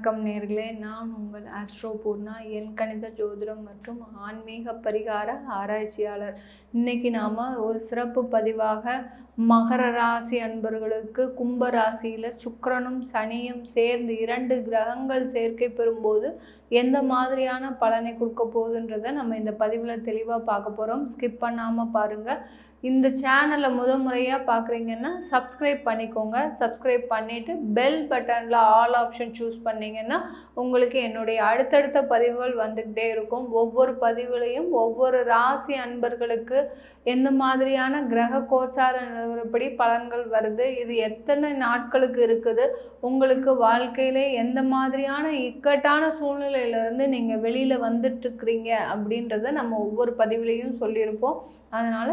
வணக்கம் நேர்களே. நான் உங்கள் ஆஸ்ட்ரோ பூர்ணா என் கணித ஜோதிடம் மற்றும் ஆன்மீக பரிகார ஆராய்ச்சியாளர். இன்னைக்கு நாம் ஒரு சிறப்பு பதிவாக மகர ராசி அன்பர்களுக்கு கும்ப ராசியில் சுக்கரனும் சனியும் சேர்ந்து இரண்டு கிரகங்கள் சேர்க்கை பெறும்போது எந்த மாதிரியான பலனை கொடுக்க போகுதுன்றதை நம்ம இந்த பதிவில் தெளிவாக பார்க்க போகிறோம் ஸ்கிப் பண்ணாமல் பாருங்கள் இந்த சேனலை முத முறையாக பார்க்குறீங்கன்னா சப்ஸ்கிரைப் பண்ணிக்கோங்க. சப்ஸ்கிரைப் பண்ணிவிட்டு பெல் பட்டனில் ஆல் ஆப்ஷன் சூஸ் பண்ணிங்கன்னா உங்களுக்கு என்னுடைய அடுத்தடுத்த பதிவுகள் வந்துக்கிட்டே இருக்கும். ஒவ்வொரு பதிவுலையும் ஒவ்வொரு ராசி அன்பர்களுக்கு எந்த மாதிரியான கிரக கோச்சார நிலவரப்படி பலன்கள் வருது இது எத்தனை நாட்களுக்கு இருக்குது உங்களுக்கு வாழ்க்கையிலே எந்த மாதிரியான இக்கட்டான சூழ்நிலை சூழ்நிலையிலேருந்து நீங்கள் வெளியில் வந்துட்டுருக்கிறீங்க அப்படின்றத நம்ம ஒவ்வொரு பதிவுலேயும் சொல்லியிருப்போம். அதனால்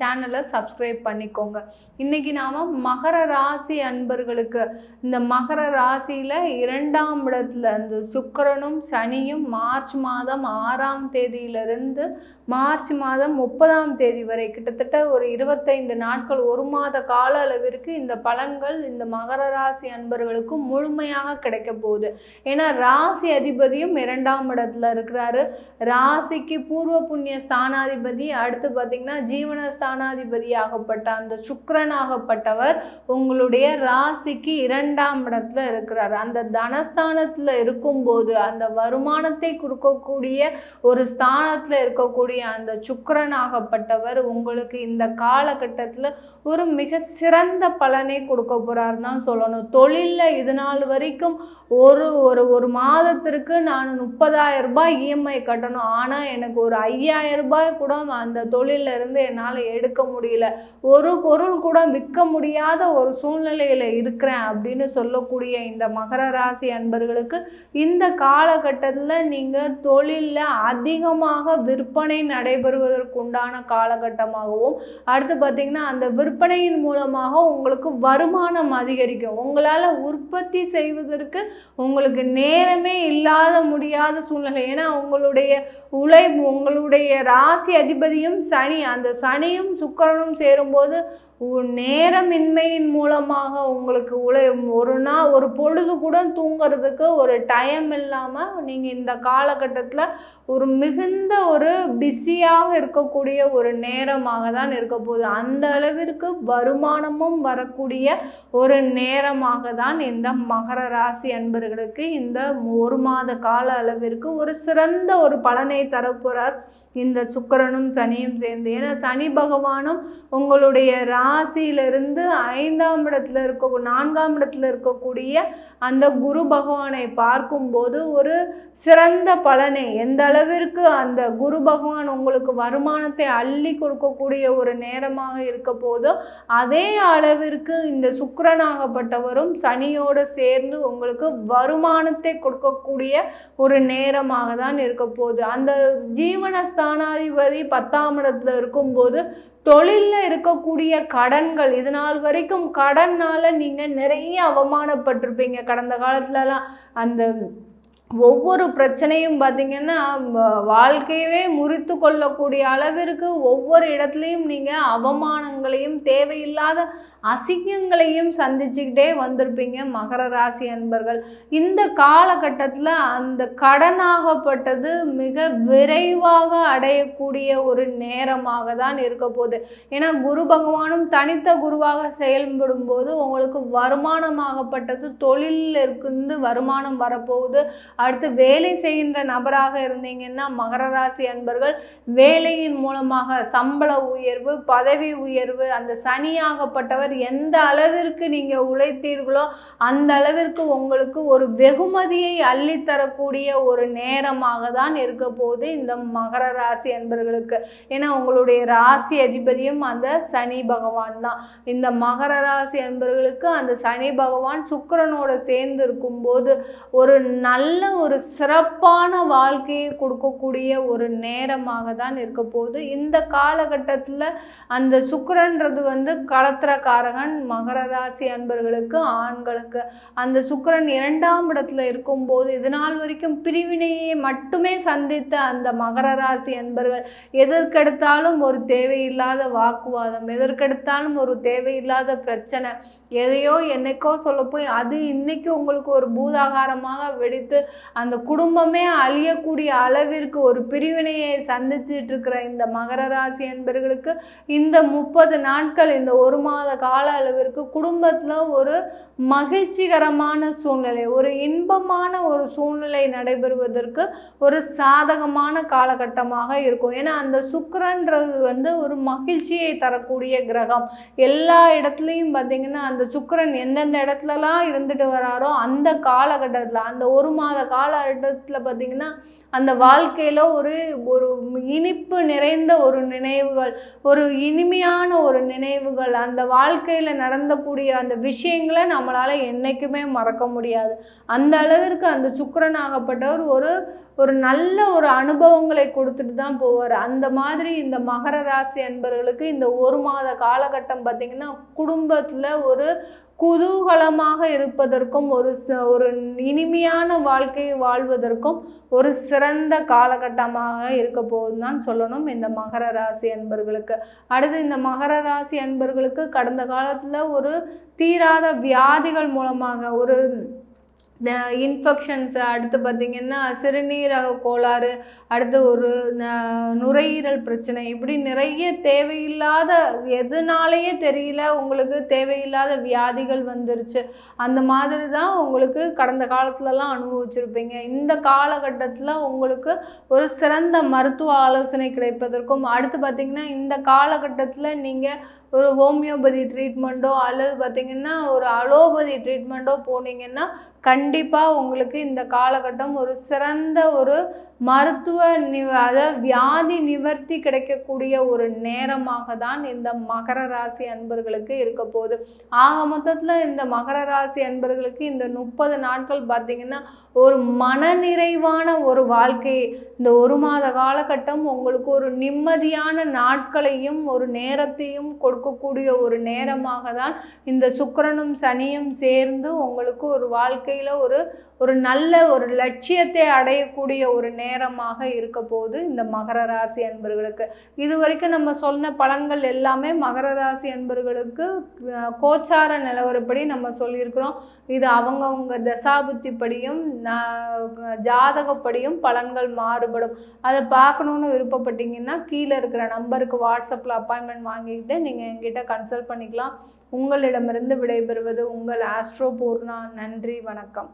சேனலை சப்ஸ்கிரைப் பண்ணிக்கோங்க. இன்றைக்கி நாம் மகர ராசி அன்பர்களுக்கு இந்த மகர ராசியில் இரண்டாம் இடத்துல இந்த சுக்கரனும் சனியும் மார்ச் மாதம் ஆறாம் தேதியிலிருந்து மார்ச் மாதம் முப்பதாம் தேதி வரை கிட்டத்தட்ட ஒரு இருபத்தைந்து நாட்கள் ஒரு மாத கால அளவிற்கு இந்த பலன்கள் இந்த மகர ராசி அன்பர்களுக்கும் முழுமையாக கிடைக்க போகுது. ஏன்னா ராசி அதிபதியும் இரண்டாம் இடத்துல இருக்கிறாரு. ராசிக்கு பூர்வ புண்ணிய ஸ்தானாதிபதி அடுத்து பார்த்தீங்கன்னா ஜீவன ஸ்தானாதிபதி ஆகப்பட்ட அந்த சுக்கிரன் ஆகப்பட்டவர் உங்களுடைய ராசிக்கு இரண்டாம் இடத்துல இருக்கிறார். அந்த தனஸ்தானத்தில் இருக்கும்போது அந்த வருமானத்தை கொடுக்கக்கூடிய ஒரு ஸ்தானத்தில் இருக்கக்கூடிய அந்த சுக்கரனாகப்பட்டவர் உங்களுக்கு இந்த காலகட்டத்தில் ஒரு மிக சிறந்த பலனை கொடுக்க போறாருன்னு தான் சொல்லணும். தொழிலில் இது நாள் வரைக்கும் ஒரு ஒரு ஒரு மாதத்திற்கு நான் முப்பதாயிரம் ரூபாய் இஎம்ஐ கட்டணும். ஆனால் எனக்கு ஒரு ஐயாயிரம் ரூபாய் கூட அந்த தொழிலில் இருந்து என்னால் எடுக்க முடியல. ஒரு பொருள் கூட விற்க முடியாத ஒரு சூழ்நிலையில் இருக்கிறேன் அப்படின்னு சொல்லக்கூடிய இந்த மகர ராசி அன்பர்களுக்கு இந்த காலகட்டத்தில் நீங்கள் தொழிலில் அதிகமாக விற்பனை நடைபெறுவதற்குண்டான காலகட்டமாகவும் அடுத்து பார்த்திங்கன்னா அந்த விற்பனையின் மூலமாக உங்களுக்கு வருமானம் அதிகரிக்கும். உங்களால் உற்பத்தி செய்வதற்கு உங்களுக்கு நேரமே இல்லாத முடியாத சூழ்நிலை. ஏன்னா உங்களுடைய உழைப்பு உங்களுடைய ராசி அதிபதியும் சனி. அந்த சனியும் சுக்கரனும் சேரும்போது நேரமின்மையின் மூலமாக உங்களுக்கு உழை ஒரு நாள் ஒரு பொழுது கூட தூங்குறதுக்கு ஒரு டைம் இல்லாமல் நீங்கள் இந்த காலகட்டத்தில் ஒரு மிகுந்த ஒரு பிஸியாக இருக்கக்கூடிய ஒரு நேரமாக தான் இருக்க போகுது. அந்த அளவிற்கு வருமானமும் வரக்கூடிய ஒரு நேரமாக தான் இந்த மகர ராசி அன்பர்களுக்கு இந்த ஒரு மாத கால அளவிற்கு ஒரு சிறந்த ஒரு பலனை தரப்போகிறார் இந்த சுக்கிரனும் சனியும் சேர்ந்து. ஏன்னா சனி பகவானும் உங்களுடைய ரா ராசியிலிருந்து ஐந்தாம் இடத்துல இருக்க நான்காம் இடத்துல இருக்கக்கூடிய அந்த குரு பகவானை பார்க்கும்போது ஒரு சிறந்த பலனை. எந்த அளவிற்கு அந்த குரு பகவான் உங்களுக்கு வருமானத்தை அள்ளி கொடுக்கக்கூடிய ஒரு நேரமாக இருக்க போதோ அதே அளவிற்கு இந்த சுக்கரனாகப்பட்டவரும் சனியோடு சேர்ந்து உங்களுக்கு வருமானத்தை கொடுக்கக்கூடிய ஒரு நேரமாக தான் இருக்க போகுது. அந்த ஜீவனஸ்தானாதிபதி பத்தாம் இடத்துல இருக்கும்போது தொழிலில் இருக்கக்கூடிய கடன்கள் இது நாள் வரைக்கும் கடனால் நீங்கள் நிறைய அவமானப்பட்டிருப்பீங்க. கடந்த காலத்துலலாம் அந்த ஒவ்வொரு பிரச்சனையும் பார்த்திங்கன்னா வாழ்க்கையவே முறித்து கொள்ளக்கூடிய அளவிற்கு ஒவ்வொரு இடத்துலையும் நீங்கள் அவமானங்களையும் தேவையில்லாத அசிங்கங்களையும் சந்திச்சுக்கிட்டே வந்திருப்பீங்க மகர ராசி அன்பர்கள். இந்த காலகட்டத்தில் அந்த கடனாகப்பட்டது மிக விரைவாக அடையக்கூடிய ஒரு நேரமாக தான் இருக்க போகுது. ஏன்னா குரு பகவானும் தனித்த குருவாக செயல்படும் போது உங்களுக்கு வருமானமாகப்பட்டது தொழிலில் இருந்து வருமானம் வரப்போகுது. அடுத்து வேலை செய்கின்ற நபராக இருந்தீங்கன்னா மகர ராசி அன்பர்கள் வேலையின் மூலமாக சம்பள உயர்வு பதவி உயர்வு அந்த சனியாகப்பட்டவர் எந்த அளவிற்கு நீங்கள் உழைத்தீர்களோ அந்த அளவிற்கு உங்களுக்கு ஒரு வெகுமதியை அள்ளித்தரக்கூடிய ஒரு நேரமாக தான் இருக்க போகுது இந்த மகர ராசி அன்பர்களுக்கு. ஏன்னா உங்களுடைய ராசி அதிபதியும் அந்த சனி பகவான் தான். இந்த மகர ராசி அன்பர்களுக்கு அந்த சனி பகவான் சுக்கிரனோட சேர்ந்து இருக்கும்போது ஒரு நல்ல ஒரு சிறப்பான வாழ்க்கையை கொடுக்கக்கூடிய ஒரு நேரமாக தான் இருக்க போகுது. இந்த காலகட்டத்தில் அந்த சுக்கரன்றது வந்து களத்திரக்காரகன் மகர ராசி அன்பர்களுக்கு ஆண்களுக்கு. அந்த சுக்கிரன் இரண்டாம் இடத்துல இருக்கும்போது இது நாள் வரைக்கும் பிரிவினையை மட்டுமே சந்தித்த அந்த மகர ராசி அன்பர்கள் எதற்கெடுத்தாலும் ஒரு தேவையில்லாத வாக்குவாதம் எதற்கெடுத்தாலும் ஒரு தேவையில்லாத பிரச்சனை எதையோ என்னைக்கோ சொல்ல போய் அது இன்னைக்கு உங்களுக்கு ஒரு பூதாகாரமாக வெடித்து அந்த குடும்பமே அழியக்கூடிய அளவிற்கு ஒரு பிரிவினையை சந்திச்சிட்டு இருக்கிற இந்த மகர ராசி என்பர்களுக்கு இந்த முப்பது நாட்கள் இந்த ஒரு மாத கால அளவிற்கு குடும்பத்தில் ஒரு மகிழ்ச்சிகரமான சூழ்நிலை ஒரு இன்பமான ஒரு சூழ்நிலை நடைபெறுவதற்கு ஒரு சாதகமான காலகட்டமாக இருக்கும். ஏன்னா அந்த சுக்கரன்றது வந்து ஒரு மகிழ்ச்சியை தரக்கூடிய கிரகம். எல்லா இடத்துலையும் பார்த்திங்கன்னா அந்த சுக்கரன் எந்தெந்த இடத்துலலாம் இருந்துட்டு வராரோ அந்த காலகட்டத்தில் அந்த ஒரு மாத காலகட்டத்தில் பார்த்தீங்கன்னா அந்த வாழ்க்கையில் ஒரு ஒரு இனிப்பு நிறைந்த ஒரு நினைவுகள் ஒரு இனிமையான ஒரு நினைவுகள் அந்த வாழ்க்கையில் நடந்தக்கூடிய அந்த விஷயங்களை நம்மளால் என்றைக்குமே மறக்க முடியாது. அந்த அளவிற்கு அந்த சுக்கிரனாகப்பட்டவர் ஒரு ஒரு நல்ல ஒரு அனுபவங்களை கொடுத்துட்டு தான் போவார். அந்த மாதிரி இந்த மகர ராசி அன்பர்களுக்கு இந்த ஒரு மாத காலகட்டம் பார்த்திங்கன்னா குடும்பத்தில் ஒரு குதூகலமாக இருப்பதற்கும் ஒரு ச- ஒரு இனிமையான வாழ்க்கையை வாழ்வதற்கும் ஒரு சிறந்த காலகட்டமாக இருக்க போகுதுன்னு தான் சொல்லணும் இந்த மகர ராசி அன்பர்களுக்கு. அடுத்து இந்த மகர ராசி அன்பர்களுக்கு கடந்த காலத்தில் ஒரு தீராத வியாதிகள் மூலமாக ஒரு இன்ஃபெக்ஷன்ஸ் அடுத்து பார்த்திங்கன்னா சிறுநீரக கோளாறு அடுத்து ஒரு நுரையீரல் பிரச்சனை இப்படி நிறைய தேவையில்லாத எதுனாலேயே தெரியல உங்களுக்கு தேவையில்லாத வியாதிகள் வந்துருச்சு. அந்த மாதிரி தான் உங்களுக்கு கடந்த காலத்துலலாம் அனுபவிச்சிருப்பீங்க. இந்த காலகட்டத்தில் உங்களுக்கு ஒரு சிறந்த மருத்துவ ஆலோசனை கிடைப்பதற்கும் அடுத்து பார்த்திங்கன்னா இந்த காலகட்டத்தில் நீங்கள் ஒரு ஹோமியோபதி ட்ரீட்மெண்ட்டோ அல்லது பார்த்திங்கன்னா ஒரு அலோபதி ட்ரீட்மெண்ட்டோ போனீங்கன்னா கண்டிப்பாக உங்களுக்கு இந்த காலகட்டம் ஒரு சிறந்த ஒரு மருத்துவ நி அதாவது வியாதி நிவர்த்தி கிடைக்கக்கூடிய ஒரு நேரமாக தான் இந்த மகர ராசி அன்பர்களுக்கு இருக்க போகுது. ஆக மொத்தத்தில் இந்த மகர ராசி அன்பர்களுக்கு இந்த முப்பது நாட்கள் பார்த்திங்கன்னா ஒரு மனநிறைவான ஒரு வாழ்க்கை. இந்த ஒரு மாத காலகட்டம் உங்களுக்கு ஒரு நிம்மதியான நாட்களையும் ஒரு நேரத்தையும் கொடுக்கக்கூடிய ஒரு நேரமாக தான் இந்த சுக்கரனும் சனியும் சேர்ந்து உங்களுக்கு ஒரு வாழ்க்கையில் ஒரு ஒரு நல்ல ஒரு லட்சியத்தை அடையக்கூடிய ஒரு நேரமாக இருக்க போகுது இந்த மகர ராசி அன்பர்களுக்கு. இது வரைக்கும் நம்ம சொன்ன பலன்கள் எல்லாமே மகர ராசி அன்பர்களுக்கு கோச்சார நிலவரப்படி நம்ம சொல்லியிருக்கிறோம். இது அவங்கவுங்க தசாபுத்திப்படியும் ஜாதகப்படியும் பலன்கள் மாறுபடும். அதை பார்க்கணுன்னு விருப்பப்பட்டீங்கன்னா கீழே இருக்கிற நம்பருக்கு வாட்ஸ்அப்பில் அப்பாயின்மெண்ட் வாங்கிக்கிட்டு நீங்கள் என்கிட்ட கன்சல்ட் பண்ணிக்கலாம். உங்களிடமிருந்து விடைபெறுவது உங்கள் ஆஸ்ட்ரோ பூர்ணா. நன்றி வணக்கம்.